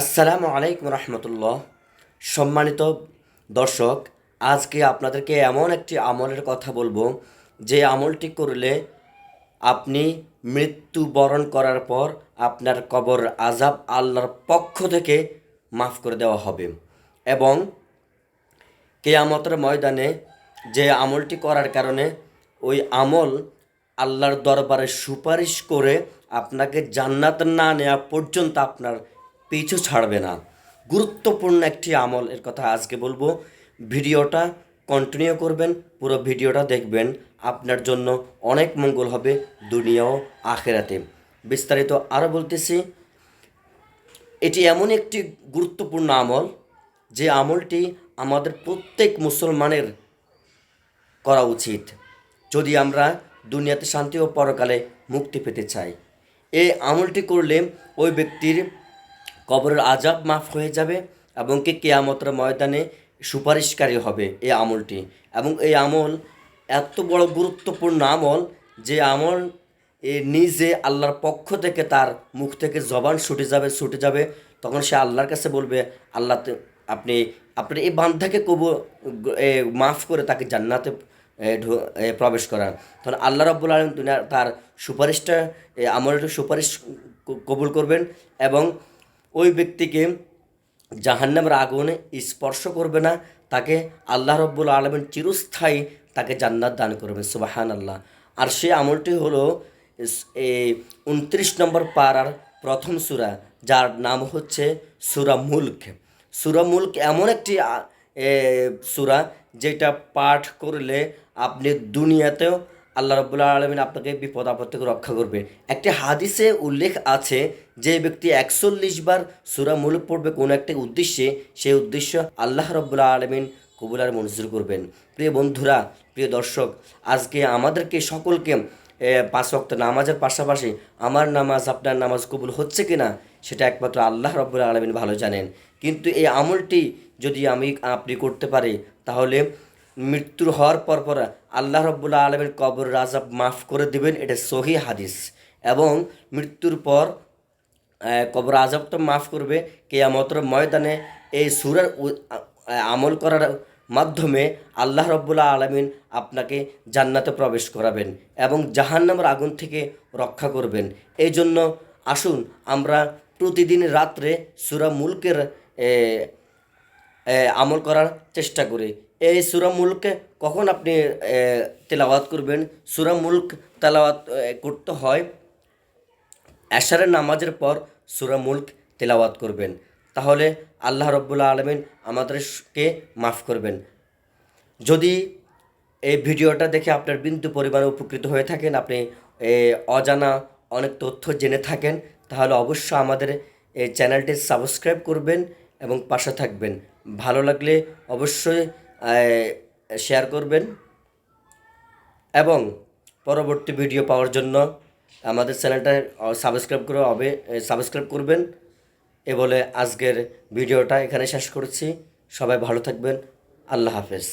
আসসালামু আলাইকুম রহমতুল্লাহ। সম্মানিত দর্শক, আজকে আপনাদেরকে এমন একটি আমলের কথা বলব, যে আমলটি করলে আপনি মৃত্যুবরণ করার পর আপনার কবর আজাব আল্লাহর পক্ষ থেকে মাফ করে দেওয়া হবে এবং কেয়ামতের ময়দানে যে আমলটি করার কারণে ওই আমল আল্লাহর দরবারে সুপারিশ করে আপনাকে জান্নাত না নেওয়া পর্যন্ত আপনার পিছু ছাড়বে না। গুরুত্বপূর্ণ একটি আমল এর কথা আজকে বলব। ভিডিওটা কন্টিনিউ করবেন, পুরো ভিডিওটা দেখবেন। আপনার জন্য অনেক মঙ্গল হবে দুনিয়া ও আখেরাতে। বিস্তারিত আরও বলতেছি, এটি এমন একটি গুরুত্বপূর্ণ আমল যে আমলটি আমাদের প্রত্যেক মুসলমানের করা উচিত। যদি আমরা দুনিয়াতে শান্তি ও পরকালে মুক্তি পেতে চাই, এই আমলটি করলে ওই ব্যক্তির কবরের আজাব মাফ হয়ে যাবে এবং কি কেয়ামতের ময়দানে সুপারিশকারী হবে এই আমলটি। এবং এই আমল এত বড় গুরুত্বপূর্ণ আমল যে আমল এ নিজে আল্লাহর পক্ষ থেকে তার মুখ থেকে জবান ছুটে যাবে ছুটে যাবে। তখন সে আল্লাহর কাছে বলবে, আল্লাহ আপনি আপনি এই বান্ধাকে কবু মাফ করে তাকে জান্নাতে প্রবেশ করান। তখন আল্লাহ রব্বুল আলম তার সুপারিশটা আমলটা সুপারিশ কবুল করবেন এবং ওই ব্যক্তিকে জাহান্নামের আগুনে স্পর্শ করবে না, তাকে আল্লাহ রব্বুল আলমের চিরস্থায়ী তাকে জান্নাত দান করবে সুবাহান আল্লাহ আর সে আমলটি হলো উনত্রিশ নম্বর পাড়ার প্রথম সূরা, যার নাম হচ্ছে সূরা মুল্ক। সূরা মুল্ক এমন একটি সূরা যেটা পাঠ করলে আপনি দুনিয়াতেও আল্লাহ রব্বুল্লাহ আলমিন আপনাকে বিপদ আপদ থেকে রক্ষা করবে। একটি হাদিসে উল্লেখ আছে যে ব্যক্তি একচল্লিশ বার সুরা মুলুক পড়বে কোনো একটা উদ্দেশ্যে, সেই উদ্দেশ্য আল্লাহ রব্বুল্লাহ আলমিন কবুলার মঞ্জুর করবেন। প্রিয় বন্ধুরা, প্রিয় দর্শক, আজকে আমাদেরকে সকলকে পাঁচ ওয়াক্ত নামাজের পাশাপাশি আমার নামাজ, আপনার নামাজ কবুল হচ্ছে কি না সেটা একমাত্র আল্লাহ রব্বুল্লাহ আলমিন ভালো জানেন। কিন্তু এই আমলটি যদি আমি, আপনি করতে পারি, তাহলে মৃত্যুর হওয়ার পর পর আল্লাহ রব্বুল্লাহ আলমের কবর রাজাব মাফ করে দিবেন, এটা সহি হাদিস। এবং মৃত্যুর পর কবর আজাব তো মাফ করবে, কেয়ামতর ময়দানে এই সুরার আমল করার মাধ্যমে আল্লাহ রব্বুল্লাহ আলমিন আপনাকে জান্নাতে প্রবেশ করাবেন এবং জাহান্নামের আগুন থেকে রক্ষা করবেন। এই জন্য আসুন, আমরা প্রতিদিন রাত্রে সুরা মুলকের আমল করার চেষ্টা করি। এই সুরা মুলকে কখন আপনি তেলাওয়াত করবেন? সুরা মুলক তেলাওয়াত করতে হয় এশারের নামাজের পর সুরা মুলক তেলাওয়াত করবেন। তাহলে আল্লাহ রব্বুল্লাহ আলমিন আমাদেরকে মাফ করবেন। যদি এই ভিডিওটা দেখে আপনার বিন্দু পরিমাণে উপকৃত হয়ে থাকেন, আপনি অজানা অনেক তথ্য জেনে থাকেন, তাহলে অবশ্যই আমাদের এই চ্যানেলটি সাবস্ক্রাইব করবেন এবং পাশে থাকবেন। ভালো লাগলে অবশ্যই শেয়ার করবেন। এবং পরবর্তী ভিডিও পাওয়ার জন্য আমাদের চ্যানেলটা সাবস্ক্রাইব করে হবে সাবস্ক্রাইব করবেন। এ বলে আজকের ভিডিওটা এখানে শেষ করছি। সবাই ভালো থাকবেন। আল্লাহ হাফেজ।